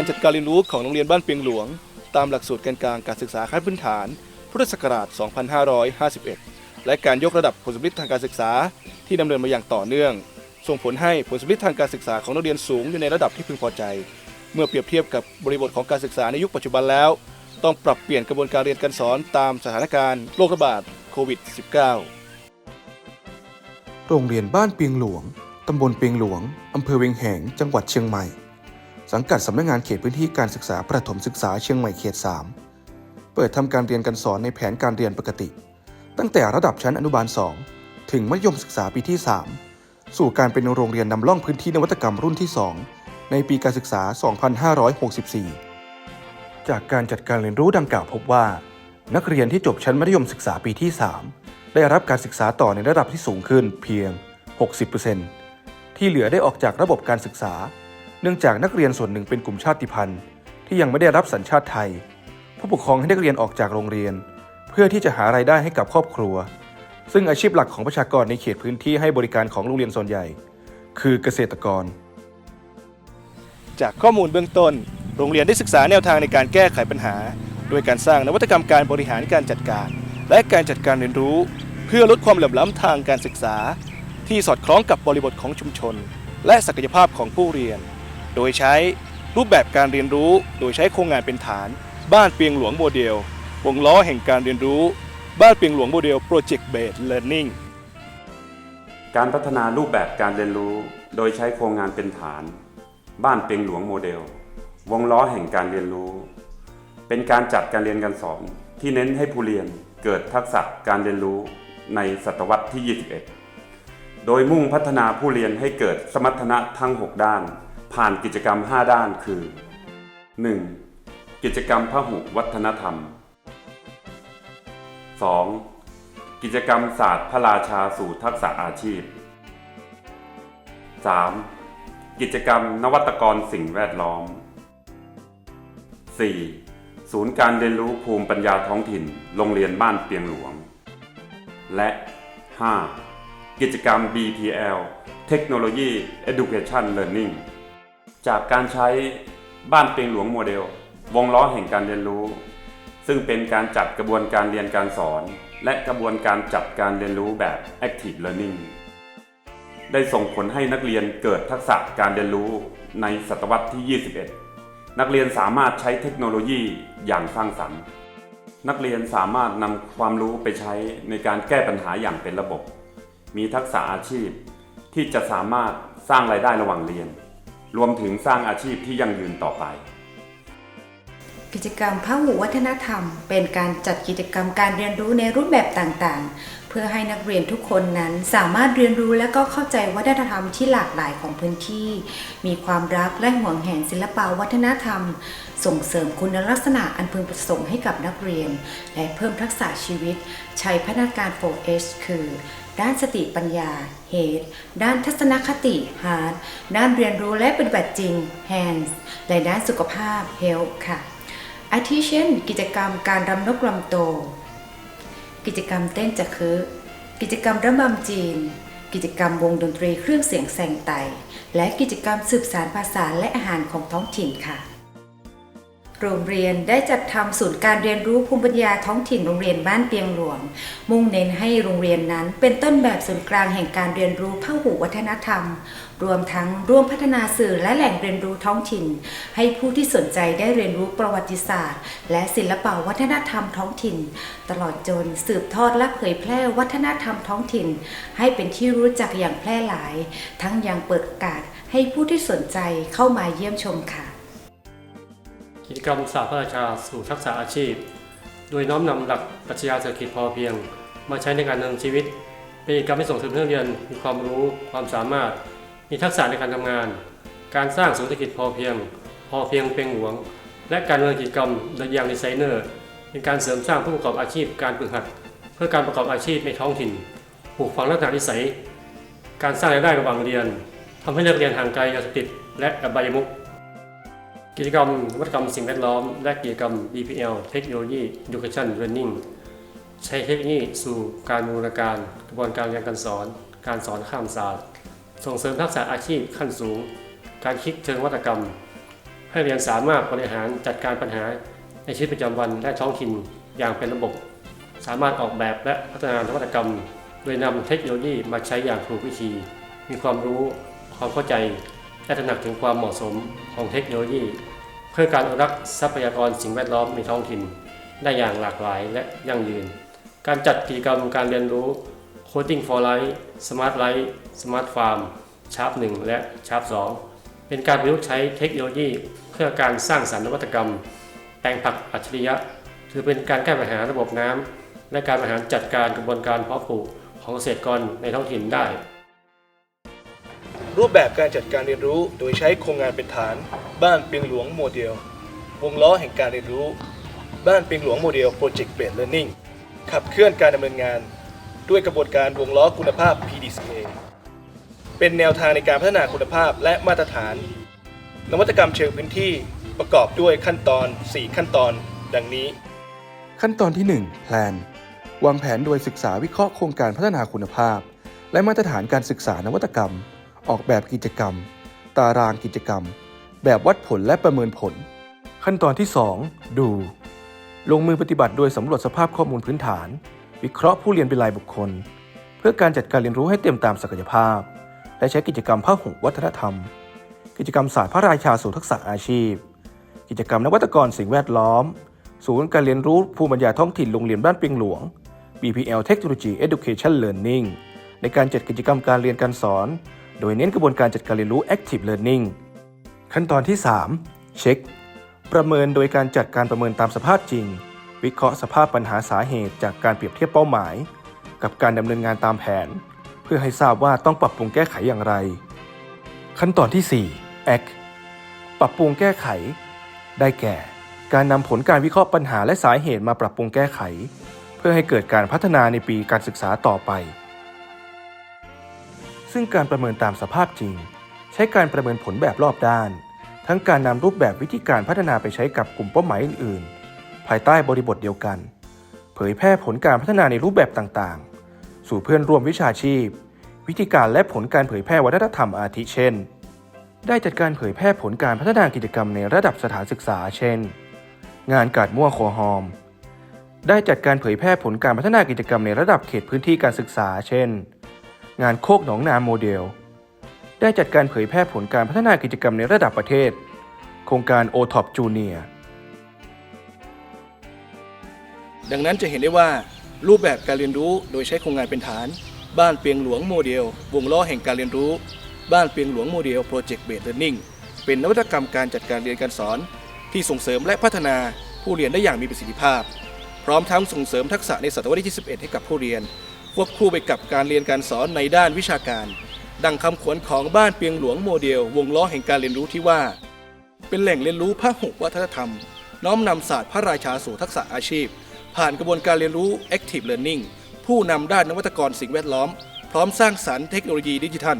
การจัดการเรียนรู้ของโรงเรียนบ้านเปียงหลวง ตามหลักสูตรการกลางการศึกษาขั้นพื้นฐาน พุทธศักราช 2551 และการยกระดับผลสำลิดทางการศึกษาที่ดำเนินมาอย่างต่อเนื่อง ส่งผลให้ผลสำลิดทางการศึกษาของนักเรียนสูงอยู่ในระดับที่พึงพอใจ เมื่อเปรียบเทียบกับบริบทของการศึกษาในยุคปัจจุบันแล้ว ต้องปรับเปลี่ยนกระบวนการเรียนการสอนตามสถานการณ์โรคระบาดโควิด -19 โรงเรียนบ้านเปียงหลวง ตำบลเปียงหลวง อำเภอเวียงแหง จังหวัดเชียงใหม่ สังกัดสำนักงานเขตพื้นที่การศึกษาประถมศึกษาเชียงใหม่เขต 3 เปิดทำการเรียนการสอนในแผนการเรียนปกติ ตั้งแต่ระดับชั้นอนุบาล 2 ถึงมัธยมศึกษาปีที่ 3 สู่การเป็นโรงเรียนนำร่องพื้นที่นวัตกรรมรุ่นที่ 2 ในปีการศึกษา 2564 จากการจัดการเรียนรู้ดังกล่าวพบว่า นักเรียนที่จบชั้นมัธยมศึกษาปีที่ 3 ได้รับการศึกษาต่อในระดับที่สูงขึ้นเพียง 60%ที่เหลือได้ออกจากระบบการศึกษา เนื่องจากนักเรียนส่วนหนึ่งเป็นกลุ่มชาติพันธุ์ ที่ยังไม่ได้รับสัญชาติไทย ผู้ปกครองให้นักเรียนออกจากโรงเรียน เพื่อที่จะหารายได้ให้กับครอบครัว ซึ่งอาชีพหลักของประชากรในเขตพื้นที่ให้บริการของโรงเรียนส่วนใหญ่ คือเกษตรกร จากข้อมูลเบื้องต้น โรงเรียนได้ศึกษาแนวทางในการแก้ไขปัญหา โดยการสร้างนวัตกรรมการบริหารการจัดการ และการจัดการเรียนรู้ เพื่อลดความเหลื่อมล้ำทางการศึกษา ที่สอดคล้องกับบริบทของชุมชน และศักยภาพของผู้เรียน โดยใช้รูปแบบการเรียนรู้ โดยใช้โครงงานเป็นฐาน บ้านเปียงหลวงโมเดล วงล้อแห่งการเรียนรู้ บ้านเปียงหลวงโมเดล Project Based Learning การพัฒนารูปแบบการเรียนรู้ โดยใช้โครงงานเป็นฐาน บ้านเปียงหลวงโมเดล วงล้อแห่งการเรียนรู้ เป็นการจัดการเรียนการสอน ที่เน้นให้ผู้เรียนเกิดทักษะการเรียนรู้ในศตวรรษที่ 21 โดยมุ่งพัฒนาผู้เรียนให้เกิดสมรรถนะทั้ง 6 ด้าน ผ่านกิจกรรม 5 ด้านคือ 1. กิจกรรมพหุวัฒนธรรม 2. กิจกรรมศาสตร์พระราชาสู่ทักษะอาชีพ 3. กิจกรรมนวัตกรสิ่งแวดล้อม 4. ศูนย์การเรียนรู้ภูมิปัญญาท้องถิ่น โรงเรียนบ้านเปียงหลวง และ 5. กิจกรรม BPL Technology Education Learning จากการใช้บ้านเปียงหลวงโมเดล วงล้อแห่งการเรียนรู้ ซึ่งเป็นการจัดกระบวนการเรียนการสอน และกระบวนการจัดการเรียนรู้แบบ Active Learning ได้ส่งผลให้นักเรียนเกิดทักษะการเรียนรู้ในศตวรรษที่ 21 นักเรียนสามารถใช้เทคโนโลยีอย่างสร้างสรรค์ นักเรียนสามารถนำความรู้ไปใช้ในการแก้ปัญหาอย่างเป็นระบบ มีทักษะอาชีพ ที่จะสามารถสร้างรายได้ระหว่างเรียน รวมถึงสร้างอาชีพที่ยั่งยืนต่อไป กิจกรรมพหุวัฒนธรรม เป็นการจัดกิจกรรมการเรียนรู้ในรูปแบบต่างๆ เพื่อให้นักเรียนทุกคนนั้นสามารถเรียนรู้และก็เข้าใจวัฒนธรรมที่หลากหลายของพื้นที่ มีความรักและห่วงแหนศิลปวัฒนธรรม ส่งเสริมคุณลักษณะอันพึงประสงค์ให้กับนักเรียน และเพิ่มทักษะชีวิต ใช้พัฒนาการ 4H คือ ด้านสติปัญญา Head ด้านทัศนคติ Heart ด้านเรียนรู้และปฏิบัติจริง Hands และด้านสุขภาพ Health ค่ะ อาทิเช่น กิจกรรมการรำนกรำโต กิจกรรมเต้นจักคือ กิจกรรมระบำจีน กิจกรรมวงดนตรีเครื่องเสียงแสงไต และกิจกรรมสืบสารภาษาและอาหารของท้องถิ่นค่ะ โรงเรียนได้จัดทำศูนย์การเรียนรู้ภูมิปัญญาท้องถิ่นโรงเรียนบ้านเปียงหลวง มุ่งเน้นให้โรงเรียนนั้น เป็นต้นแบบศูนย์กลางแห่งการเรียนรู้พหุวัฒนธรรม รวมทั้งร่วมพัฒนาสื่อและแหล่งเรียนรู้ท้องถิ่น ให้ผู้ที่สนใจได้เรียนรู้ประวัติศาสตร์ และศิลปวัฒนธรรมท้องถิ่น ตลอดจนสืบทอดและเผยแพร่วัฒนธรรมท้องถิ่น ให้เป็นที่รู้จักอย่างแพร่หลาย ทั้งยังเปิดโอกาสให้ผู้ที่สนใจเข้ามาเยี่ยมชมค่ะ กิจกรรมศาสตร์พระราชาสู่ทักษะอาชีพ โดยน้อมนำหลักปรัชญาเศรษฐกิจพอเพียง มาใช้ในการดำเนินชีวิต เป็นกิจกรรมที่ส่งเสริมให้นักเรียนมีความรู้ความสามารถ มีทักษะในการทำงาน การสร้างเศรษฐกิจพอเพียง พอเพียงเพียงหวง และการดำเนินกิจกรรมโดยอย่างดีไซเนอร์เป็นการเสริมสร้างผู้ประกอบอาชีพการฝึกหัด เพื่อการประกอบอาชีพในท้องถิ่นปลูกฝังลักษณะนิสัย การสร้างรายได้ระหว่างเรียนทำให้นักเรียนห่างไกลยาเสพติดและอบายมุข กิจกรรมนวัตกรรมสิ่งแวดล้อม และกิจกรรม BPL Technology Education Learning ใช้เทคโนโลยีสู่การบูรณาการกระบวนการเรียนการสอน การสอนข้ามศาสตร์ ส่งเสริมทักษะอาชีพขั้นสูง การคิดเชิงวัตกรรม ให้เรียนสามารถบริหารจัดการปัญหาในชีวิตประจำวันและท้องถิ่นอย่างเป็นระบบ สามารถออกแบบและพัฒนานวัตกรรม โดยนำเทคโนโลยีมาใช้อย่างถูกวิธี มีความรู้ ความเข้าใจและตระหนักถึงความเหมาะสมของเทคโนโลยี เพื่อการอนุรักษ์ทรัพยากรสิ่งแวดล้อมในท้องถิ่น ได้อย่างหลากหลายและยั่งยืน การจัดกิจกรรมการเรียนรู้ Coding for Life Smart Life Smart Farm ชาร์ป1และชาร์ป2เป็นการประยุกต์ใช้เทคโนโลยี เพื่อการสร้างสรรค์นวัตกรรม แปลงผักอัจฉริยะ ถือเป็นการแก้ปัญหาระบบน้ำและการบริหารจัดการกระบวนการเพาะปลูกของเกษตรกรในท้องถิ่นได้ รูปแบบการจัดการเรียนรู้โดยใช้โครงงานเป็นฐาน บ้านเปียงหลวงโมเดล วงล้อแห่งการเรียนรู้ บ้านเปียงหลวงโมเดล Project Based Learning ขับเคลื่อนการดำเนินงาน ด้วยกระบวนการวงล้อคุณภาพ PDCA เป็นแนวทางในการพัฒนาคุณภาพและมาตรฐาน นวัตกรรมเชิงพื้นที่ประกอบด้วยขั้นตอน 4 ขั้นตอน ดังนี้ ขั้นตอนที่ 1 แพลน วางแผนโดยศึกษาวิเคราะห์โครงการพัฒนาคุณภาพ และมาตรฐานการศึกษานวัตกรรม ออกแบบกิจกรรม ตารางกิจกรรม แบบวัดผลและประเมินผล ขั้นตอนที่ 2 ดู ลงมือปฏิบัติโดยสำรวจสภาพข้อมูลพื้นฐาน วิเคราะห์ผู้เรียนเป็นรายบุคคล เพื่อการจัดการเรียนรู้ให้เต็มตามศักยภาพ และใช้กิจกรรมพหุวัฒนธรรม กิจกรรมศาสตร์พระราชาสู่ทักษะอาชีพ กิจกรรมนวัตกรสิ่งแวดล้อม ศูนย์การเรียนรู้ภูมิปัญญาท้องถิ่นโรงเรียนบ้านเปียงหลวง BPL Technology Education Learning ในการจัดกิจกรรมการเรียนการสอน โดยเน้นกระบวนการจัดการเรียนรู้ Active Learning ขั้นตอนที่ 3 เช็ค ประเมินโดยการจัดการประเมินตามสภาพจริง วิเคราะห์สภาพปัญหาสาเหตุจากการเปรียบเทียบเป้าหมาย กับการดำเนินงานตามแผน เพื่อให้ทราบว่าต้องปรับปรุงแก้ไขอย่างไร ขั้นตอนที่ 4 Act ปรับปรุงแก้ไข ได้แก่ การนำผลการวิเคราะห์ปัญหาและสาเหตุมาปรับปรุงแก้ไข เพื่อให้เกิดการพัฒนาในปีการศึกษาต่อไป ซึ่งการประเมินตามสภาพจริง ใช้การประเมินผลแบบรอบด้าน ทั้งการนำรูปแบบวิธีการพัฒนาไปใช้กับกลุ่มเป้าหมายอื่น ๆ ภายใต้บริบทเดียวกัน เผยแพร่ผลการพัฒนาในรูปแบบต่างๆ สู่เพื่อนร่วมวิชาชีพ วิธีการและผลการเผยแพร่วัฒนธรรมอาทิเช่น ได้จัดการเผยแพร่ผลการพัฒนากิจกรรมในระดับสถานศึกษา เช่น งานกาดมั่วโคฮอม ได้จัดการเผยแพร่ผลการพัฒนากิจกรรมในระดับเขตพื้นที่การศึกษา เช่น งานโคกหนองนาโมเดล ได้จัดการเผยแพร่ผลการพัฒนากิจกรรมในระดับประเทศ โครงการ o t o p Junior ดังนั้นจะเห็นได้ว่า รูปแบบการเรียนรู้โดยใช้โครงงานเป็นฐาน บ้านเปียงหลวงโมเดล วงล้อแห่งการเรียนรู้ บ้านเปียงหลวงโมเดล Project Based Learning เป็นนวัตกรรมการจัดการเรียนการสอน ที่ส่งเสริมและพัฒนาผู้เรียนได้อย่างมีประสิทธิภาพ พร้อมทั้งส่งเสริมทักษะในศตวรรษที่ 11 ให้กับผู้เรียน ควบคู่ไปกับการเรียนการสอนในด้านวิชาการ ดังคำขวนของบ้านเปียงหลวงโมเดล วงล้อแห่งการเรียนรู้ที่ว่า เป็นแหล่งเรียนรู้พหุวัฒนธรรม น้อมนำศาสตร์พระราชาสู่ทักษะอาชีพ ผ่านกระบวนการเรียนรู้ Active Learning ผู้นำด้านนวัตกรสิ่งแวดล้อม พร้อมสร้างสรรค์เทคโนโลยีดิจิทัล